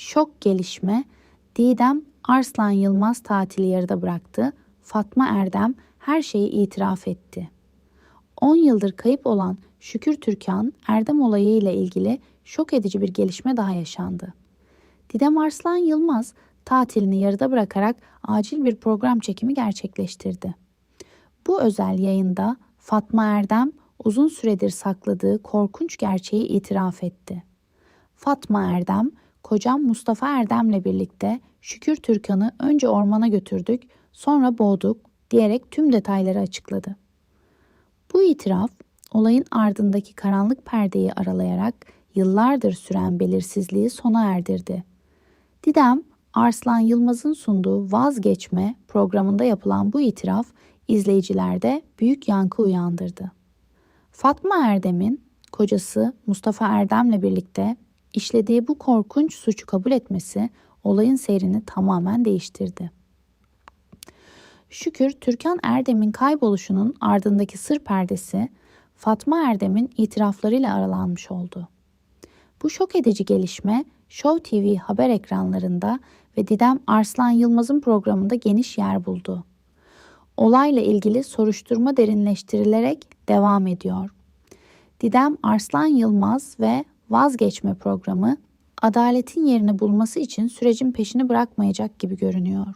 şok gelişme Didem Arslan Yılmaz tatili yarıda bıraktı. Fatma Erdem her şeyi itiraf etti. 10 yıldır kayıp olan Şükür Türkan Erdem olayı ile ilgili şok edici bir gelişme daha yaşandı. Didem Arslan Yılmaz tatilini yarıda bırakarak acil bir program çekimi gerçekleştirdi. Bu özel yayında Fatma Erdem uzun süredir sakladığı korkunç gerçeği itiraf etti. Fatma Erdem, kocam Mustafa Erdem'le birlikte Şükür Türkan'ı önce ormana götürdük, sonra boğduk diyerek tüm detayları açıkladı. Bu itiraf olayın ardındaki karanlık perdeyi aralayarak yıllardır süren belirsizliği sona erdirdi. Didem, Arslan Yılmaz'ın sunduğu Vazgeçme programında yapılan bu itiraf izleyicilerde büyük yankı uyandırdı. Fatma Erdem'in kocası Mustafa Erdem'le birlikte işlediği bu korkunç suçu kabul etmesi olayın seyrini tamamen değiştirdi. Şükür Türkan Erdem'in kayboluşunun ardındaki sır perdesi Fatma Erdem'in itiraflarıyla aralanmış oldu. Bu şok edici gelişme Show TV haber ekranlarında ve Didem Arslan Yılmaz'ın programında geniş yer buldu. Olayla ilgili soruşturma derinleştirilerek devam ediyor. Didem Arslan Yılmaz ve Vazgeçme programı adaletin yerini bulması için sürecin peşini bırakmayacak gibi görünüyor.